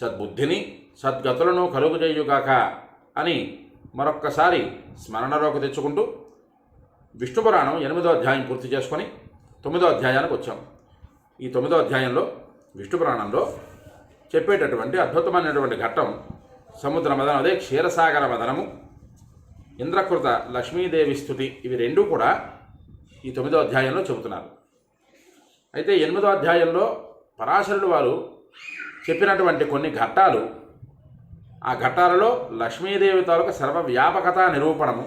సద్బుద్ధిని సద్గతులను కలుగుజేయుగాక అని మరొక్కసారి స్మరణలోకి తెచ్చుకుంటూ విష్ణు పురాణం ఎనిమిదో అధ్యాయం పూర్తి చేసుకొని తొమ్మిదో అధ్యాయానికి వచ్చాం. ఈ తొమ్మిదో అధ్యాయంలో విష్ణు పురాణంలో చెప్పేటటువంటి అద్భుతమైనటువంటి ఘట్టం సముద్ర మదనం అదే క్షీరసాగర మదనము ఇంద్రకృత లక్ష్మీదేవి స్థుతి ఇవి రెండూ కూడా ఈ తొమ్మిదో అధ్యాయంలో చెబుతున్నారు. అయితే ఎనిమిదో అధ్యాయంలో పరాశరుడు వారు చెప్పినటువంటి కొన్ని ఘట్టాలు ఆ ఘట్టాలలో లక్ష్మీదేవి తాలూకు సర్వవ్యాపకత నిరూపణము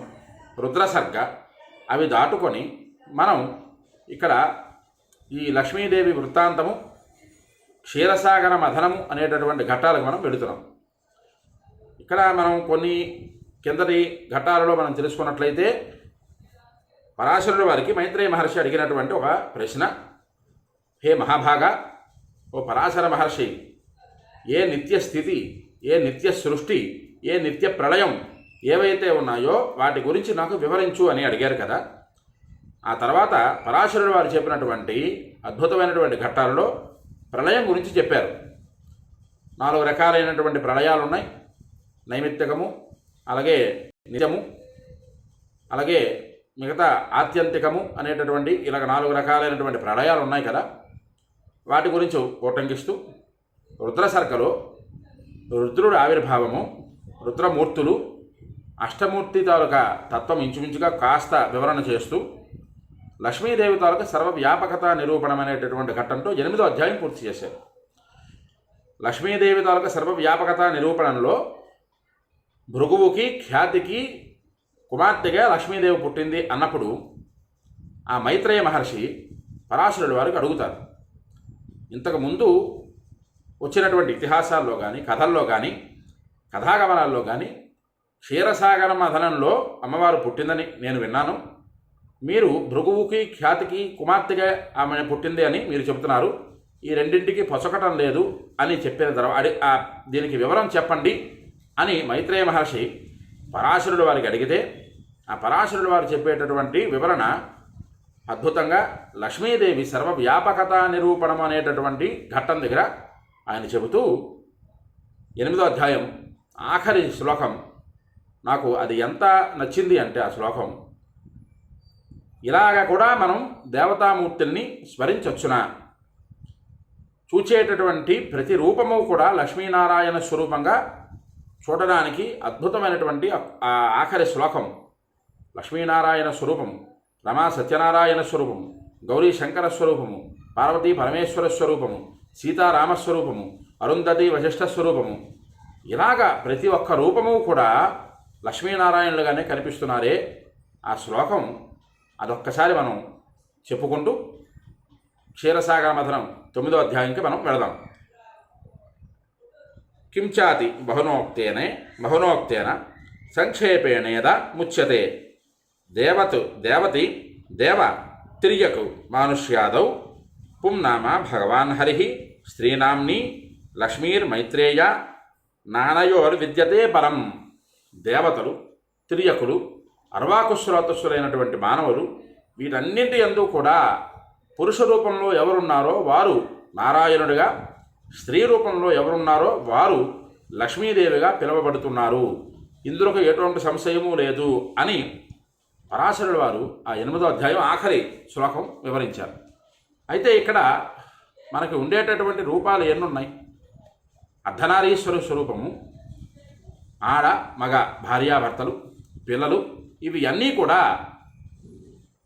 రుద్రసర్గ అవి దాటుకొని మనం ఇక్కడ ఈ లక్ష్మీదేవి వృత్తాంతము క్షీరసాగర మథనము అనేటటువంటి ఘట్టాలకు మనం వెళుతున్నాం. ఇక్కడ మనం కొన్ని కిందటి ఘట్టాలలో మనం తెలుసుకున్నట్లయితే పరాశరుడు వారికి మైత్రేయ మహర్షి అడిగినటువంటి ఒక ప్రశ్న హే మహాభాగ ఓ పరాశర మహర్షి ఏ నిత్య స్థితి ఏ నిత్య సృష్టి ఏ నిత్య ప్రళయం ఏవైతే ఉన్నాయో వాటి గురించి నాకు వివరించు అని అడిగారు కదా. ఆ తర్వాత పరాశరుడు వారు చెప్పినటువంటి అద్భుతమైనటువంటి ఘట్టాలలో ప్రళయం గురించి చెప్పారు. నాలుగు రకాలైనటువంటి ప్రళయాలు ఉన్నాయి. నైమిత్తికము అలాగే నిజము అలాగే మిగతా ఆత్యంతికము అనేటటువంటి ఇలాగ నాలుగు రకాలైనటువంటి ప్రళయాలు ఉన్నాయి కదా. వాటి గురించి ఓటంకిస్తూ రుద్రసర్కలో రుద్రుడు ఆవిర్భావము రుద్రమూర్తులు అష్టమూర్తి తాలూకా తత్వం ఇంచుమించుగా కాస్త వివరణ చేస్తూ లక్ష్మీదేవి తాలూకా సర్వవ్యాపకత నిరూపణం అనేటటువంటి ఘట్టంతో ఎనిమిదో అధ్యాయం పూర్తి చేశారు. లక్ష్మీదేవి తాలూకా సర్వవ్యాపకత నిరూపణలో భృగువుకి ఖ్యాతికి కుమార్తెగా లక్ష్మీదేవి పుట్టింది అన్నప్పుడు ఆ మైత్రేయ మహర్షి పరాశరుడి వారికి అడుగుతారు. ఇంతకుముందు వచ్చినటువంటి ఇతిహాసాల్లో కానీ కథల్లో కానీ కథాగమనాల్లో కానీ క్షీరసాగర మథనంలో అమ్మవారు పుట్టిందని నేను విన్నాను. మీరు భృగువుకి ఖ్యాతికి కుమార్తెగా ఆమె పుట్టింది అని మీరు చెబుతున్నారు. ఈ రెండింటికి పొసకటం లేదు అని చెప్పిన తర్వాత అడి దీనికి వివరం చెప్పండి అని మైత్రేయ మహర్షి పరాశరుడు వారికి అడిగితే ఆ పరాశరుడు వారు చెప్పేటటువంటి వివరణ అద్భుతంగా లక్ష్మీదేవి సర్వవ్యాపకత నిరూపణం అనేటటువంటి ఘట్టం దగ్గర ఆయన చెబుతూ ఎనిమిదో అధ్యాయం ఆఖరి శ్లోకం. నాకు అది ఎంత నచ్చింది అంటే ఆ శ్లోకం ఇలాగ కూడా మనం దేవతామూర్తుల్ని స్మరించవచ్చునా చూచేటటువంటి ప్రతి రూపము కూడా లక్ష్మీనారాయణ స్వరూపంగా చూడడానికి అద్భుతమైనటువంటి ఆ ఆఖరి శ్లోకం. లక్ష్మీనారాయణ స్వరూపము రమా సత్యనారాయణ స్వరూపము గౌరీ శంకర స్వరూపము పార్వతీ పరమేశ్వర స్వరూపము సీతారామస్వరూపము అరుంధతి వశిష్ఠ స్వరూపము ఇలాగా ప్రతి ఒక్క రూపము కూడా లక్ష్మీనారాయణులుగానే కనిపిస్తున్నారే. ఆ శ్లోకం అదొక్కసారి మనం చెప్పుకుంటూ క్షీరసాగర మథనం తొమ్మిదో అధ్యాయంకి మనం వెళదాం. కించాతి బహునోక్తేనే బహునోక్తేన సంక్షేపేణేద ముచ్యతే. దేవతు దేవతి దేవ తిరియకు మానుష్యాదౌ పుంనామ భగవాన్ హరి స్త్రీనాంని లక్ష్మీర్మైత్రేయ నానయోర్విద్యతే పరం. దేవతలు తిరియకులు అర్వాకుశ్రోతస్సులైనటువంటి మానవులు వీటన్నింటి ఎందు కూడా పురుష రూపంలో ఎవరున్నారో వారు నారాయణుడిగా స్త్రీ రూపంలో ఎవరున్నారో వారు లక్ష్మీదేవిగా పిలువబడుతున్నారు. ఇందులో ఎటువంటి సంశయము లేదు అని పరాశరుడు వారు ఆ ఎనిమిదో అధ్యాయం ఆఖరి శ్లోకం వివరించారు. అయితే ఇక్కడ మనకి ఉండేటటువంటి రూపాలు ఎన్నున్నాయి? అర్ధనారీశ్వర స్వరూపము ఆడ మగ భార్యాభర్తలు పిల్లలు ఇవి అన్నీ కూడా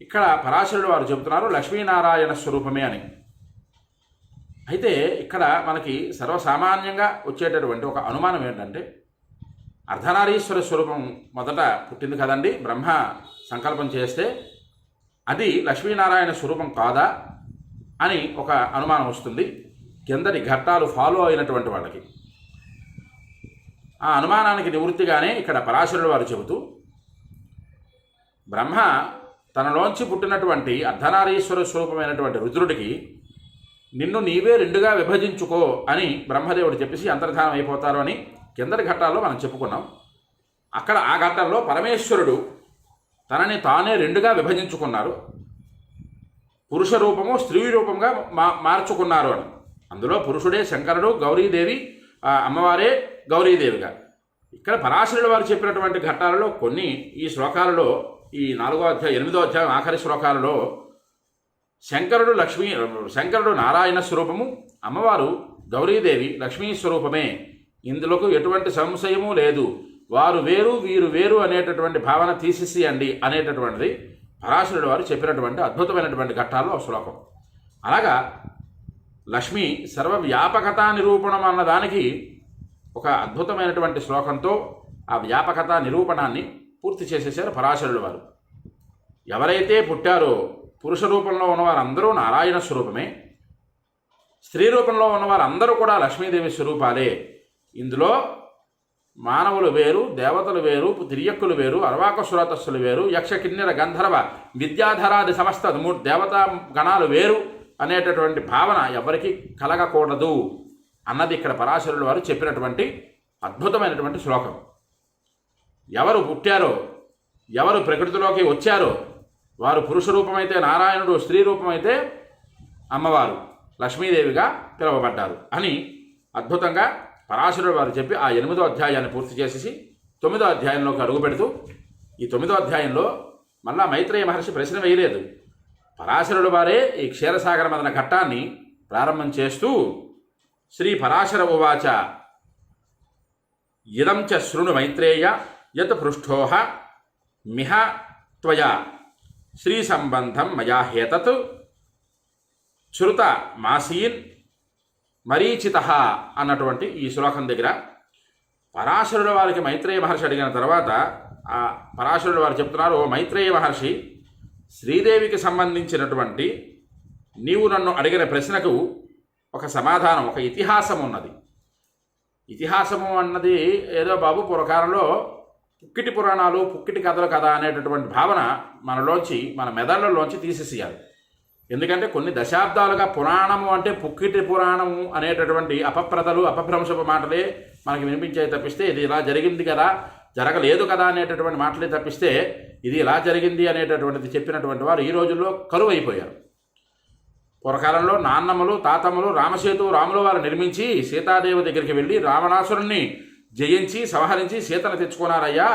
ఇక్కడ పరాశరుడు వారు చెబుతున్నారు లక్ష్మీనారాయణ స్వరూపమే అని. అయితే ఇక్కడ మనకి సర్వసామాన్యంగా వచ్చేటటువంటి ఒక అనుమానం ఏంటంటే అర్ధనారీశ్వర స్వరూపం మొదట పుట్టింది కదండి బ్రహ్మ సంకల్పం చేస్తే అది లక్ష్మీనారాయణ స్వరూపం కాదా? అని ఒక అనుమానం వస్తుంది. కిందటి ఘట్టాలు ఫాలో అయినటువంటి వాళ్ళకి. ఆ అనుమానానికి నివృత్తిగానే ఇక్కడ పరాశరుడు వారు చెబుతూ బ్రహ్మ తనలోంచి పుట్టినటువంటి అర్ధనారీశ్వర స్వరూపమైనటువంటి రుద్రుడికి నిన్ను నీవే రెండుగా విభజించుకో అని బ్రహ్మదేవుడు చెప్పేసి అంతర్ధానం అయిపోతారు అని కిందటి ఘట్టాల్లో మనం చెప్పుకున్నాం. అక్కడ ఆ ఘట్టంలో పరమేశ్వరుడు తనని తానే రెండుగా విభజించుకున్నారు. పురుష రూపము స్త్రీ రూపంగా మా మార్చుకున్నారు అని. అందులో పురుషుడే శంకరుడు గౌరీదేవి అమ్మవారే గౌరీదేవిగా. ఇక్కడ పరాశరుడు వారు చెప్పినటువంటి ఘట్టాలలో కొన్ని ఈ శ్లోకాలలో ఈ నాలుగో అధ్యాయం ఎనిమిదో అధ్యాయం ఆఖరి శ్లోకాలలో శంకరుడు లక్ష్మీ శంకరుడు నారాయణ స్వరూపము అమ్మవారు గౌరీదేవి లక్ష్మీ స్వరూపమే. ఇందులోకి ఎటువంటి సంశయము లేదు. వారు వేరు వీరు వేరు అనేటటువంటి భావన తీసేసేయండి అనేటటువంటిది పరాశరుడు వారు చెప్పినటువంటి అద్భుతమైనటువంటి ఘట్టాల్లో శ్లోకం. అలాగా లక్ష్మి సర్వవ్యాపకత నిరూపణం అన్నదానికి ఒక అద్భుతమైనటువంటి శ్లోకంతో ఆ వ్యాపకత నిరూపణాన్ని పూర్తి చేసేసారు పరాశరుడు వారు. ఎవరైతే పుట్టారో పురుష రూపంలో ఉన్నవారందరూ నారాయణ స్వరూపమే. స్త్రీ రూపంలో ఉన్నవారందరూ కూడా లక్ష్మీదేవి స్వరూపాలే. ఇందులో మానవులు వేరు దేవతలు వేరు తిరియక్కులు వేరు అర్వాకసురతస్సులు వేరు యక్ష కిన్నెర గంధర్వ విద్యాధరాది సమస్త మూడు దేవతా గణాలు వేరు అనేటటువంటి భావన ఎవరికి కలగకూడదు అన్నది ఇక్కడ పరాశరుల వారు చెప్పినటువంటి అద్భుతమైనటువంటి శ్లోకం. ఎవరు పుట్టారో ఎవరు ప్రకృతిలోకి వచ్చారో వారు పురుష రూపమైతే నారాయణుడు స్త్రీ రూపమైతే అమ్మవారు లక్ష్మీదేవిగా పిలువబడ్డారు అని అద్భుతంగా పరాశరుడు వారు చెప్పి ఆ ఎనిమిదో అధ్యాయాన్ని పూర్తి చేసేసి తొమ్మిదో అధ్యాయంలోకి అడుగు పెడుతూ ఈ తొమ్మిదో అధ్యాయంలో మళ్ళా మైత్రేయ మహర్షి ప్రశ్న వేయలేదు. పరాశరుడు వారే ఈ క్షీరసాగర మదన ఘట్టాన్ని ప్రారంభం చేస్తూ శ్రీ పరాశర ఉవాచ ఇదం చ శృణు మైత్రేయ యత్ పృష్ఠోహ మిహ త్వయా శ్రీ సంబంధం మయా హేతత్ శృత మాసీన్ మరీచిత అన్నటువంటి ఈ శ్లోకం దగ్గర పరాశరుల వారికి మైత్రేయ మహర్షి అడిగిన తర్వాత ఆ పరాశరుల వారు చెప్తున్నారు ఓ మైత్రేయ మహర్షి శ్రీదేవికి సంబంధించినటువంటి నీవు నన్ను అడిగిన ప్రశ్నకు ఒక సమాధానం ఒక ఇతిహాసం ఉన్నది. ఇతిహాసము అన్నది ఏదో బాబు పురకారంలో పుక్కిటి పురాణాలు పుక్కిటి కథలు కథ అనేటటువంటి భావన మనలోంచి మన మెదళ్ళలోంచి తీసేసేయాలి. ఎందుకంటే కొన్ని దశాబ్దాలుగా పురాణము అంటే పుక్కిటి పురాణము అనేటటువంటి అపప్రదలు అపభ్రంశపు మాటలే మనకి వినిపించే తప్పిస్తే ఇది ఇలా జరిగింది కదా జరగలేదు కదా అనేటటువంటి మాటలే తప్పిస్తే ఇది ఇలా జరిగింది అనేటటువంటిది చెప్పినటువంటి వారు ఈ రోజుల్లో కరువైపోయారు. పూర్వకాలంలో నాన్నమ్మలు తాతమ్మలు రామసేతు రాముల వారు నిర్మించి సీతాదేవి దగ్గరికి వెళ్ళి రావణాసురుణ్ణి జయించి సంహరించి సీతను తెచ్చుకున్నారయ్యా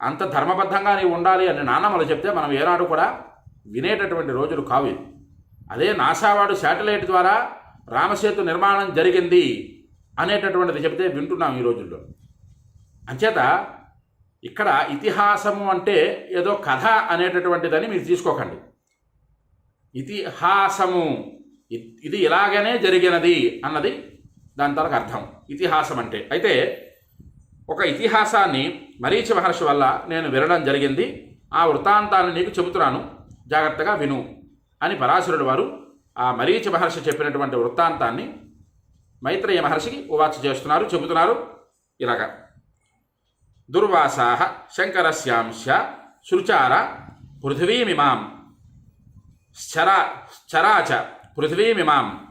అంత ధర్మబద్ధంగా నీవు ఉండాలి అని నాన్నమ్మలు చెప్తే మనం ఏనాడు కూడా వినేటటువంటి రోజులు కావు అదే నాసావాడు శాటిలైట్ ద్వారా రామసేతు నిర్మాణం జరిగింది అనేటటువంటిది చెబితే వింటున్నాం ఈ రోజుల్లో. అంచేత ఇక్కడ ఇతిహాసము అంటే ఏదో కథ అనేటటువంటిదని మీరు తీసుకోకండి. ఇతిహాసము ఇది ఇలాగనే జరిగినది అన్నది దాని తర్వాత అర్థం. ఇతిహాసం అంటే. అయితే ఒక ఇతిహాసాన్ని మరీచి మహర్షి వల్ల నేను వినడం జరిగింది. ఆ వృత్తాంతాన్ని నీకు చెబుతున్నాను. జాగ్రత్తగా విను. అని పరాశరుడు వారు ఆ మరీచి మహర్షి చెప్పినటువంటి వృత్తాంతాన్ని మైత్రేయ మహర్షికి ఉవాచ చేస్తున్నారు చెబుతున్నారు. ఇలాగా. దుర్వాసా శంకరస్యాంశ శృచార పృథివీమిమాం. శరా చరాచ పృథివీమిమాం.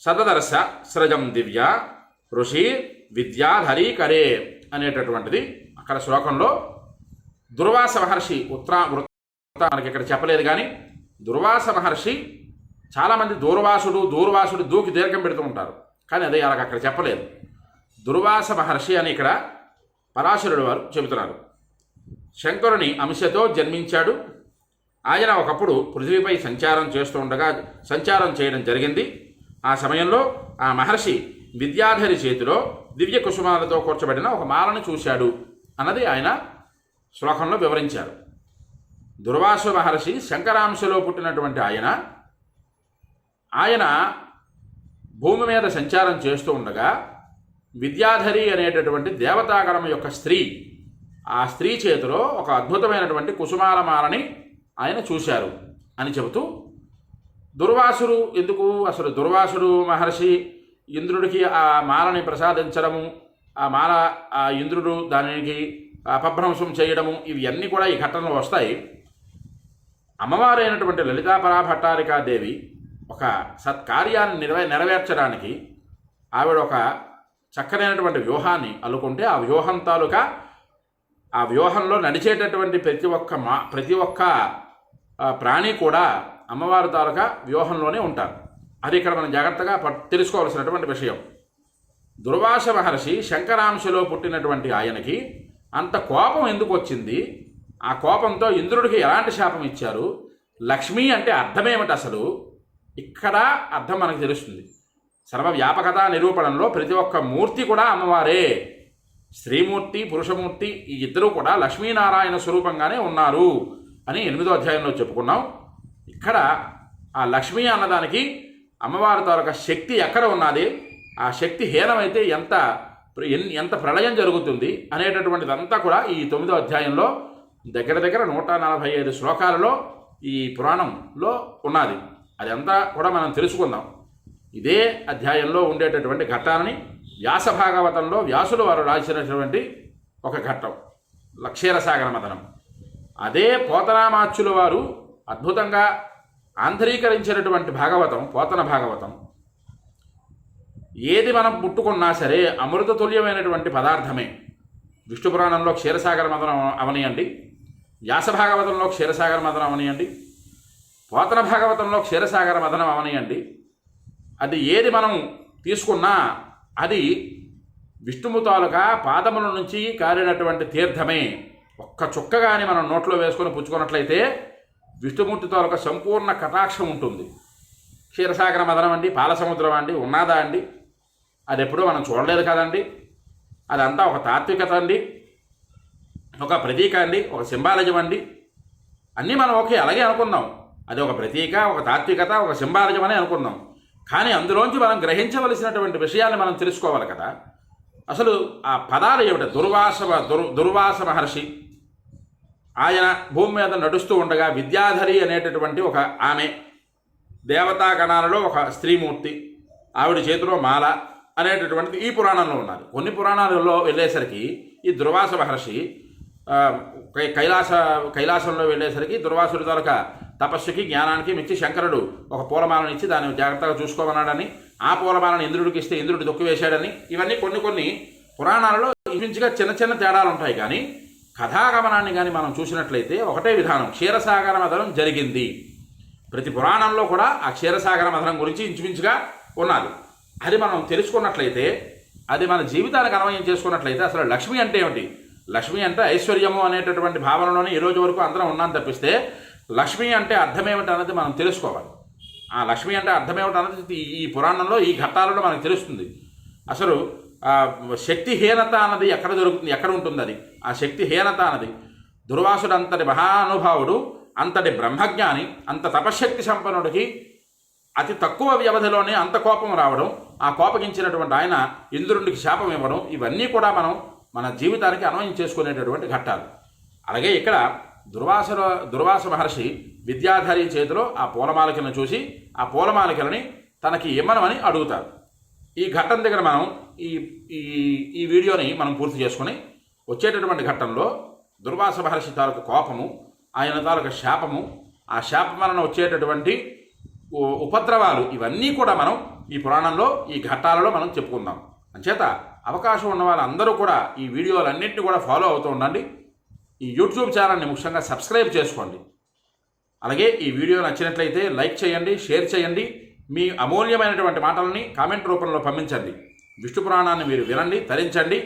సదదర్శ సృజం దివ్య ఋషి విద్యాధరీకరే అనేటటువంటిది అక్కడ శ్లోకంలో. దుర్వాస మహర్షి ఉత్తరా వృత్త మనకి ఇక్కడ చెప్పలేదు కానీ దుర్వాస మహర్షి చాలామంది దూర్వాసుడు దూర్వాసుడు దూకి దీర్ఘం పెడుతూ ఉంటారు. కానీ అదే అలాగ అక్కడ చెప్పలేదు. దుర్వాస మహర్షి అని ఇక్కడ పరాశరుడు వారు చెబుతున్నారు. శంకరుని అంశతో జన్మించాడు. ఆయన ఒకప్పుడు పృథ్వీపై సంచారం చేస్తూ ఉండగా సంచారం చేయడం జరిగింది. ఆ సమయంలో ఆ మహర్షి విద్యాధరి చేతిలో దివ్య కుసుమాలతో కూర్చబడిన ఒక మాలను చూశాడు అన్నది ఆయన శ్లోకంలో వివరించారు. దుర్వాసు మహర్షి శంకరాంశలో పుట్టినటువంటి ఆయన ఆయన భూమి మీద సంచారం చేస్తూ ఉండగా విద్యాధరి అనేటటువంటి దేవతాగణం యొక్క స్త్రీ ఆ స్త్రీ చేతిలో ఒక అద్భుతమైనటువంటి కుసుమాల మాలని ఆయన చూశారు అని చెబుతూ దుర్వాసుడు ఎందుకు? అసలు దుర్వాసుడు మహర్షి ఇంద్రుడికి ఆ మాలని ప్రసాదించడము ఆ మాల ఆ ఇంద్రుడు దానికి అపభ్రంశం చేయడము ఇవన్నీ కూడా ఈ ఘటనలు వస్తాయి. అమ్మవారైనటువంటి లలితాపరా భట్టారికాదేవి ఒక సత్కార్యాన్ని నెరవే నెరవేర్చడానికి ఆవిడ ఒక చక్కనైనటువంటి వ్యూహాన్ని అల్లుకుంటే ఆ వ్యూహం తాలూకా ఆ వ్యూహంలో నడిచేటటువంటి ప్రతి ఒక్క మా ప్రతి ఒక్క ప్రాణి కూడా అమ్మవారి తాలూకా వ్యూహంలోనే ఉంటారు. అది ఇక్కడ మనం జాగ్రత్తగా తెలుసుకోవాల్సినటువంటి విషయం. దుర్వాస మహర్షి శంకరాంశలో పుట్టినటువంటి ఆయనకి అంత కోపం ఎందుకు వచ్చింది ఆ కోపంతో ఇంద్రుడికి ఎలాంటి శాపం ఇచ్చారు? లక్ష్మి అంటే అర్థమేమిటి అసలు? ఇక్కడ అర్థం మనకు తెలుస్తుంది. సర్వ వ్యాపకత నిరూపణలో ప్రతి ఒక్క మూర్తి కూడా అమ్మవారే. స్త్రీమూర్తి పురుషమూర్తి ఈ ఇద్దరూ కూడా లక్ష్మీనారాయణ స్వరూపంగానే ఉన్నారు అని ఎనిమిదో అధ్యాయంలో చెప్పుకున్నాం. ఇక్కడ ఆ లక్ష్మి అన్నదానికి అమ్మవారి తాలూకా శక్తి ఎక్కడ ఉన్నది? ఆ శక్తి హీనమైతే ఎంత ఎంత ప్రళయం జరుగుతుంది అనేటటువంటిదంతా కూడా ఈ తొమ్మిదో అధ్యాయంలో దగ్గర దగ్గర నూట నలభై ఐదు శ్లోకాలలో ఈ పురాణంలో ఉన్నది. అదంతా కూడా మనం తెలుసుకుందాం. ఇదే అధ్యాయంలో ఉండేటటువంటి ఘట్టాలని వ్యాస భాగవతంలో వ్యాసులు వారు రాసినటువంటి ఒక ఘట్టం లక్షీరసాగర మతనం అదే పోతనామాచ్యుల వారు అద్భుతంగా ఆంధ్రీకరించినటువంటి భాగవతం పోతన భాగవతం. ఏది మనం పుట్టుకున్నా సరే అమృత తుల్యమైనటువంటి పదార్థమే. విష్ణు పురాణంలో క్షీరసాగర మదనం అవనియండి. వ్యాస భాగవతంలో క్షీరసాగర మదనం అవనియండి. పోతన భాగవతంలో క్షీరసాగర మదనం అవనియండి. అది ఏది మనం తీసుకున్నా అది విష్ణుము తాలూకా పాదముల నుంచి కారినటువంటి తీర్థమే. ఒక్క చుక్క కానీ మనం నోట్లో వేసుకొని పుచ్చుకున్నట్లయితే విష్ణుమూర్తి తాలూకా సంపూర్ణ కటాక్షం ఉంటుంది. క్షీరసాగర మదనం అండి పాలసముద్రం అండి ఉన్నదా అండి? అది ఎప్పుడూ మనం చూడలేదు కదండి. అదంతా ఒక తాత్వికత అండి. ఒక ప్రతీక అండి ఒక సింబాలజం అండి. అన్నీ మనం ఓకే అలాగే అనుకున్నాం. అది ఒక ప్రతీక ఒక తాత్వికత ఒక సింబాలజం అని అనుకున్నాం. కానీ అందులోంచి మనం గ్రహించవలసినటువంటి విషయాన్ని మనం తెలుసుకోవాలి కదా. అసలు ఆ పదాలు ఏమిట? దుర్వాస దుర్ దుర్వాస మహర్షి. ఆయన భూమి మీద నడుస్తూ ఉండగా విద్యాధరి అనేటటువంటి ఒక ఆమె దేవతాగణాలలో ఒక స్త్రీమూర్తి ఆవిడ చేతిలో మాల అనేటటువంటిది ఈ పురాణంలో ఉన్నారు కొన్ని పురాణాలలో వెళ్ళేసరికి ఈ దుర్వాస మహర్షి కైలాస కైలాసంలో వెళ్ళేసరికి దుర్వాసుడి దొరక తపస్సుకి జ్ఞానానికి మెచ్చి శంకరుడు ఒక పూలమాలను ఇచ్చి దాన్ని జాగ్రత్తగా చూసుకోమన్నాడని ఆ పూలమాలను ఇంద్రుడికి ఇస్తే ఇంద్రుడు దొక్కి వేశాడని ఇవన్నీ కొన్ని కొన్ని పురాణాలలో ఇంచుగా చిన్న చిన్న తేడాలు ఉంటాయి కానీ కథాగమనాన్ని కానీ మనం చూసినట్లయితే ఒకటే విధానం క్షీరసాగర మదనం జరిగింది. ప్రతి పురాణంలో కూడా ఆ క్షీరసాగర మదనం గురించి ఇంచుమించుగా ఉన్నది. అది మనం తెలుసుకున్నట్లయితే అది మన జీవితానికి అన్వయం చేసుకున్నట్లయితే అసలు లక్ష్మి అంటే ఏమిటి? లక్ష్మి అంటే ఐశ్వర్యము అనేటటువంటి భావనలోనే ఈ రోజు వరకు అందరం ఉన్నాం తప్పిస్తే లక్ష్మి అంటే అర్థమేమిటి అన్నది మనం తెలుసుకోవాలి. ఆ లక్ష్మి అంటే అర్థమేమిటి అన్నది ఈ- పురాణంలో ఈ ఘట్టాలలో మనకు తెలుస్తుంది. అసలు శక్తిహీనత అన్నది ఎక్కడ దొరుకుతుంది ఎక్కడ ఉంటుంది అది? ఆ శక్తిహీనత అన్నది దుర్వాసుడు అంతటి మహానుభావుడు అంతటి బ్రహ్మజ్ఞాని అంత తపశ్శక్తి సంపన్నుడికి అతి తక్కువ వ్యవధిలోనే అంత కోపం రావడం ఆ కోపగించినటువంటి ఆయన ఇంద్రుడికి శాపం ఇవ్వడం ఇవన్నీ కూడా మనం మన జీవితానికి అన్వయం చేసుకునేటటువంటి ఘట్టాలు. అలాగే ఇక్కడ దుర్వాస దుర్వాస మహర్షి విద్యాధరి చేతిలో ఆ పూలమాలికలను చూసి ఆ పూలమాలికలని తనకి ఇమ్మనమని అడుగుతారు. ఈ ఘట్టం దగ్గర మనం ఈ ఈ ఈ వీడియోని మనం పూర్తి చేసుకొని వచ్చేటటువంటి ఘట్టంలో దుర్వాస మహర్షి తాలూకు కోపము ఆయన తాలూకు శాపము ఆ శాపం వలన వచ్చేటటువంటి ఉపద్రవాలు ఇవన్నీ కూడా మనం ఈ పురాణంలో ఈ ఘట్టాలలో మనం చెప్పుకుందాం. అంచేత అవకాశం ఉన్న వాళ్ళందరూ కూడా ఈ వీడియోలన్నింటినీ కూడా ఫాలో అవుతూ ఉండండి. ఈ యూట్యూబ్ ఛానల్ని ముఖ్యంగా సబ్స్క్రైబ్ చేసుకోండి. అలాగే ఈ వీడియో నచ్చినట్లయితే లైక్ చేయండి షేర్ చేయండి. మీ అమూల్యమైనటువంటి మాటలని కామెంట్ రూపంలో పంపించండి. విష్ణు పురాణాన్ని మీరు వినండి తరించండి.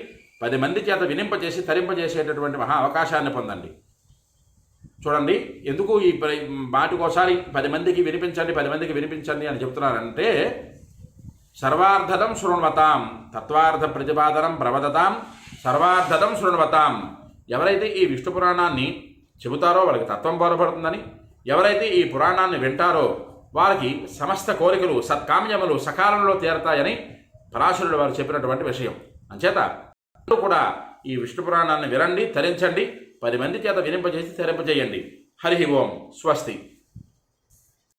పది మంది చేత వినింపజేసి తరింపజేసేటటువంటి మహా అవకాశాన్ని పొందండి. చూడండి ఎందుకు ఈ మాటకు మాటికోసారి పది మందికి వినిపించండి పది మందికి వినిపించండి అని చెప్తున్నారంటే సర్వార్థదం శృణ్వతాం తత్వార్థ ప్రతిపాదనం ప్రవదతాం సర్వార్థదం శృణ్వతాం. ఎవరైతే ఈ విష్ణు పురాణాన్ని చెబుతారో వాళ్ళకి తత్వం బోధపడుతుందని ఎవరైతే ఈ పురాణాన్ని వింటారో వారికి సమస్త కోరికలు సత్కామ్యములు సకాలంలో తీరతాయని పరాశరుడు వారు చెప్పినటువంటి విషయం. అంచేత అందరూ కూడా ఈ విష్ణు పురాణాన్ని వినండి తరించండి పది మంది చేత వినింపజేసి తరింపజేయండి. హరి ఓం స్వస్తి.